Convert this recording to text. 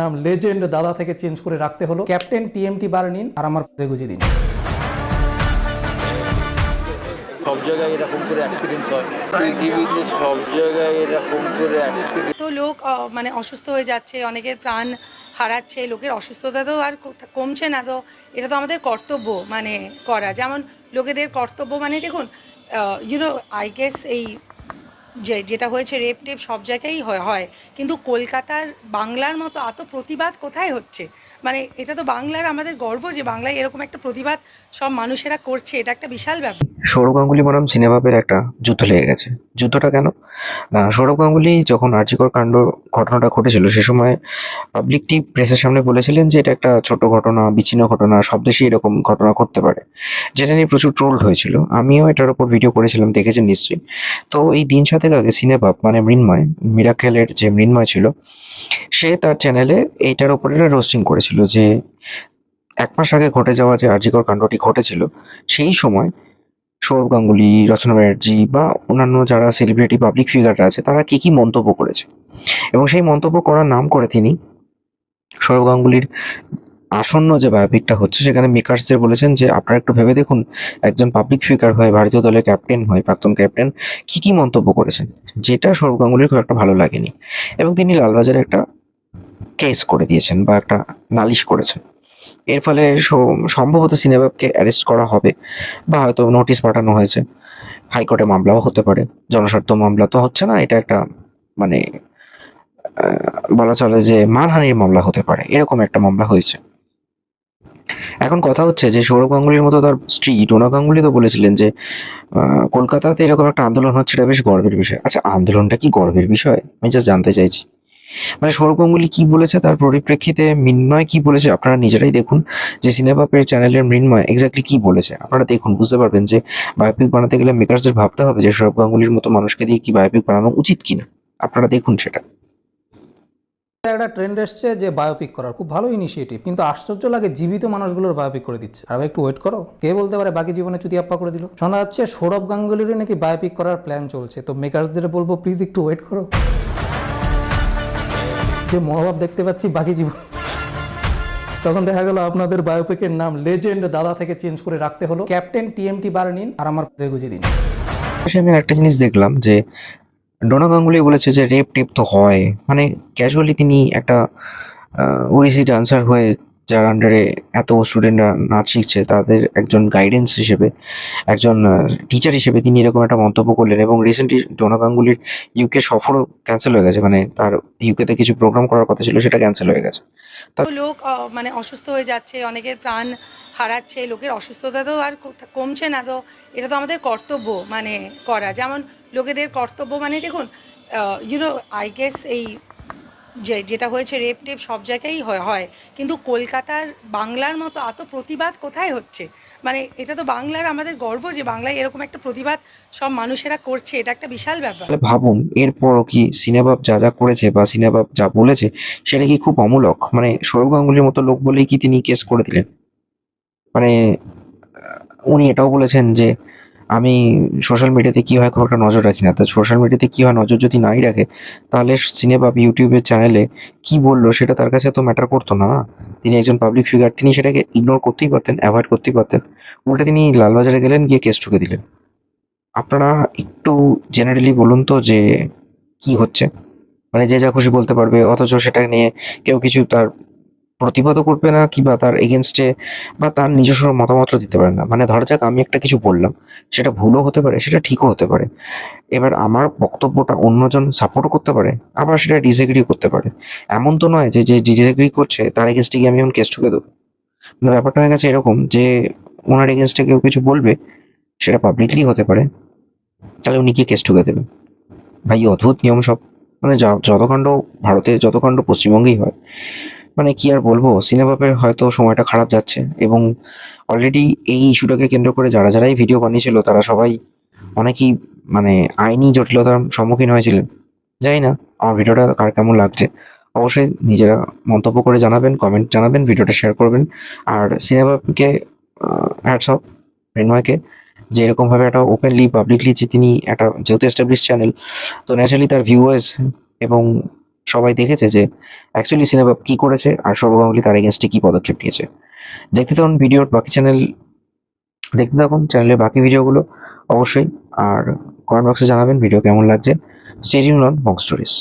নাম লেজেন্ড দাদা থেকে চেঞ্জ করে রাখতে হলো। ক্যাপ্টেন টিএমটি বার নিন আর আমার পদে গুজিয়ে দিন। সব জায়গায় এরকম করে অ্যাক্সিডেন্ট হয়। পৃথিবীতে সব জায়গায় এরকম করে অ্যাক্সিডেন্ট তো লোক মানে অসুস্থ হয়ে যাচ্ছে অনেকের প্রাণ হারাচ্ছে লোকের অসুস্থতা তো আর কমছে না তো। এটা তো আমাদের কর্তব্য মানে করা। যেমন লোকেদের কর্তব্য মানে দেখুন ইউনো আই গেস এই যে, যেটা হয়েছে রেপ টেপ সব জায়গায়ই হয় হয়। কিন্তু কলকাতার বাংলার মতো এত প্রতিবাদ কোথায় হচ্ছে? মানে এটা তো বাংলার আমাদের গর্ব যে বাংলায় এরকম একটা প্রতিবাদ সব মানুষেরা করছে, এটা একটা বিশাল ব্যাপার। সৌরভ গাঙ্গুলি বনাম সিনেমাপের একটা যুদ্ধ লেগে গেছে। যুদ্ধটা কেন? না, সৌরভ গাঙ্গুলি যখন আর্যিকর কাণ্ড ঘটনাটা ঘটেছিল, সে সময় পাবলিকটি প্রেসের সামনে বলেছিলেন যে এটা একটা ছোট ঘটনা, বিচ্ছিন্ন ঘটনা, সব দেশেই এরকম ঘটনা ঘটতে পারে। যেটা নিয়ে প্রচুর ট্রোলড হয়েছিল। আমিও এটার উপর ভিডিও করেছিলাম, দেখেছেন নিশ্চয়ই। তো এই দিন সাতেক আগে সিনেবাব মানে মৃন্ময় মিরাকেলের যে মৃন্ময় ছিল, সে তার চ্যানেলে এইটার ওপরে রোস্টিং করেছিল যে, এক মাস আগে ঘটে যাওয়া যে আর্যিকর কাণ্ডটি ঘটেছিল, সেই সময় সৌরভ গাঙ্গুলি, রচনা ব্যানার্জি বা অন্যান্য যারা সেলিব্রিটি পাবলিক ফিগাররা আছে, তারা কি কী মন্তব্য করেছে? এবং সেই মন্তব্য করার নাম করে তিনি সৌরভ গাঙ্গুলির আসন্ন যে বায়োপিকটা হচ্ছে, সেখানে মেকার্সদের বলেছেন যে, আপনারা একটু ভেবে দেখুন, একজন পাবলিক ফিগার হয়ে ভারতীয় দলের ক্যাপ্টেন হয়ে, প্রাক্তন ক্যাপ্টেন কি কি মন্তব্য করেছেন? যেটা সৌরভ গাঙ্গুলির খুব একটা ভালো লাগেনি। এবং তিনি লালবাজারে একটা কেস করে দিয়েছেন বা একটা নালিশ করেছেন। এর ফলে সম্ভবত সিনেমাকে অ্যারেস্ট করা হবে বা হয়তো নোটিশ পাঠানো হয়েছে। হাইকোর্টে মামলাও হতে পারে, জনস্বার্থ মামলা তো হচ্ছে না, এটা একটা মানে বলা চলে যে মানহানির মামলা হতে পারে, এরকম একটা মামলা হয়েছে। এখন কথা হচ্ছে যে সৌরভ গাঙ্গুলির মতো তার স্ত্রী ডোনা গাঙ্গুলি তো বলেছিলেন যে কলকাতাতে এরকম একটা আন্দোলন হচ্ছে, এটা বেশ গর্বের বিষয়। আচ্ছা আন্দোলনটা কি গর্বের বিষয়? আমি জাস্ট জানতে চাইছি। মানে সৌরভ গাঙ্গুলি কি বলেছে তার পরিপ্রেক্ষিতে? মৃন্ময় কি বলেছে? আপনারা নিজেরাই দেখুন যে সিনেমা সিনেমাপের চ্যানেলের মৃন্ময় এক্স্যাক্টলি কি বলেছে। আপনারা দেখুন, বুঝতে পারবেন যে বায়োপিক বানাতে গেলে মেকার্সদের ভাবতে হবে যে সৌরভ গাঙ্গুলির মতো মানুষকে দিয়ে কি বায়োপিক বানানো উচিত কিনা। আপনারা দেখুন সেটা। একটা ট্রেন্ড এসছে যে বায়োপিক করার, খুব ভালো ইনিশিয়েটিভ কিন্তু আশ্চর্য লাগে জীবিত মানুষগুলোর বায়োপিক করে দিচ্ছে। আর একটু ওয়েট করো, কে বলতে পারে বাকি জীবনে চুতি আপ্পা করে দিল? শোনা যাচ্ছে সৌরভ গাঙ্গুলিরই নাকি বায়োপিক করার প্ল্যান চলছে, তো মেকার্সদের বলব প্লিজ একটু ওয়েট করো। যে মনোভাব দেখতে পাচ্ছি বাকি জীবন। তখন দেখা গেল আপনাদের বায়োপিকের নাম লেজেন্ড দাদা থেকে চেঞ্জ করে রাখতে হলো। ক্যাপ্টেন টিএমটি বার নিন আর আমার গুজিয়ে দিন। আমি একটা জিনিস দেখলাম যে ডোনা গাঙ্গুলি বলেছে যে রেপ টেপ তো হয়। মানে ক্যাজুয়ালি তিনি একটা ওড়িশি ডান্সার হয়ে যার আন্ডারে এত স্টুডেন্টরা নাচ শিখছে, তাদের একজন গাইডেন্স হিসেবে, একজন টিচার হিসেবে তিনি এরকম একটা মন্তব্য করলেন এবং রিসেন্টলি ডোনা গাঙ্গুলির ইউকে সফরও ক্যান্সেল হয়ে গেছে। মানে তার ইউকেতে কিছু প্রোগ্রাম করার কথা ছিল, সেটা ক্যান্সেল হয়ে গেছে। লোক মানে অসুস্থ হয়ে যাচ্ছে, অনেকের প্রাণ হারাচ্ছে, লোকের অসুস্থতা তো আর কমছে না। তো এটা তো আমাদের কর্তব্য মানে করা। যেমন লোকেদের কর্তব্য মানে দেখুন ইউনো আই গেস এই যে, যেটা হয়েছে রেপ টেপ সব জায়গায়ই হয় হয়। কিন্তু কলকাতার বাংলার মতো এত প্রতিবাদ কোথায় হচ্ছে? মানে এটা তো বাংলার আমাদের গর্ব যে বাংলায় এরকম একটা প্রতিবাদ সব মানুষেরা করছে, এটা একটা বিশাল ব্যাপার। ভাবুন, এরপরও কি সিনেবাব যা যা করেছে বা সিনেবাব যা বলেছে, সেটা কি খুব অমূলক? মানে সৌরভ গাঙ্গুলির মতো লোক বলেই কি তিনি কেস করে দিলেন? মানে উনি এটাও বলেছেন যে আমি সোশ্যাল মিডিয়াতে কী হয় খুব একটা নজর রাখি না। তা সোশ্যাল মিডিয়াতে কী হয় নজর যদি নাই রাখে, তাহলে সিনেবাব ইউটিউবের চ্যানেলে কি বলল সেটা তার কাছে তো ম্যাটার করতো না। না তিনি একজন পাবলিক ফিগার তিনি সেটাকে ইগনোর করতেই পারতেন অ্যাভয়েড করতেই পারতেন। উল্টে তিনি লালবাজারে গেলেন, গিয়ে কেস ঠুকে দিলেন। আপনারা একটু জেনারেলি বলুন তো যে কি হচ্ছে? মানে যে যা খুশি বলতে পারবে, অথচ সেটা নিয়ে কেউ কিছু তার প্রতিবাদও করবে না কিংবা তার এগেনস্টে বা তার নিজস্ব মতামত দিতে পারে না। মানে ধরা যাক, আমি একটা কিছু বললাম, সেটা ভুলও হতে পারে, সেটা ঠিকও হতে পারে। এবার আমার বক্তব্যটা অন্যজন সাপোর্টও করতে পারে, আবার সেটা ডিসএগ্রি করতে পারে। এমন তো নয় যে যে ডিসএগ্রি করছে, তার এগেনস্টে গিয়ে আমি এখন কেস ঠুকে দেবো। মানে ব্যাপারটা হয়ে গেছে এরকম যে, ওনার এগেনস্টে কেউ কিছু বলবে, সেটা পাবলিকলি হতে পারে, তাহলে উনি কি কেস ঠুকে দেবেন। ভাই, অদ্ভুত নিয়ম সব। মানে যা- যত ভারতে যত কাণ্ড পশ্চিমবঙ্গেই হয় মানে কি আর বলব সিনেমাপের হয়তো সময়টা খারাপ যাচ্ছে এবং অলরেডি এই ইস্যুটাকে কেন্দ্র করে যারা যারাই ভিডিও বানিয়েছিল, তারা সবাই অনেকেই মানে আইনি জটিলতার সম্মুখীন হয়েছিলেন। জানি না, আমার ভিডিওটা কার কেমন লাগছে অবশ্যই নিজেরা মন্তব্য করে জানাবেন কমেন্ট জানাবেন, ভিডিওটা শেয়ার করবেন। আর সিনেমাকে হ্যাটস অফ মৃন্ময়কে যে এরকমভাবে একটা ওপেনলি পাবলিকলি যে তিনি একটা যেহেতু এস্টাবলিশ চ্যানেল তো ন্যাচারালি তার ভিউয়ার্স এবং সবাই দেখেছে যে অ্যাকচুয়ালি সিনেমা কি করেছে আর গাঙ্গুলি তার এগেনস্টে কি পদক্ষেপ নিয়েছে। দেখতে থাকুন ভিডিওর বাকি চ্যানেল দেখতে থাকুন চ্যানেলের বাকি ভিডিওগুলো অবশ্যই। আর কমেন্ট বক্সে জানাবেন ভিডিও কেমন লাগছে। Stadium on Bong stories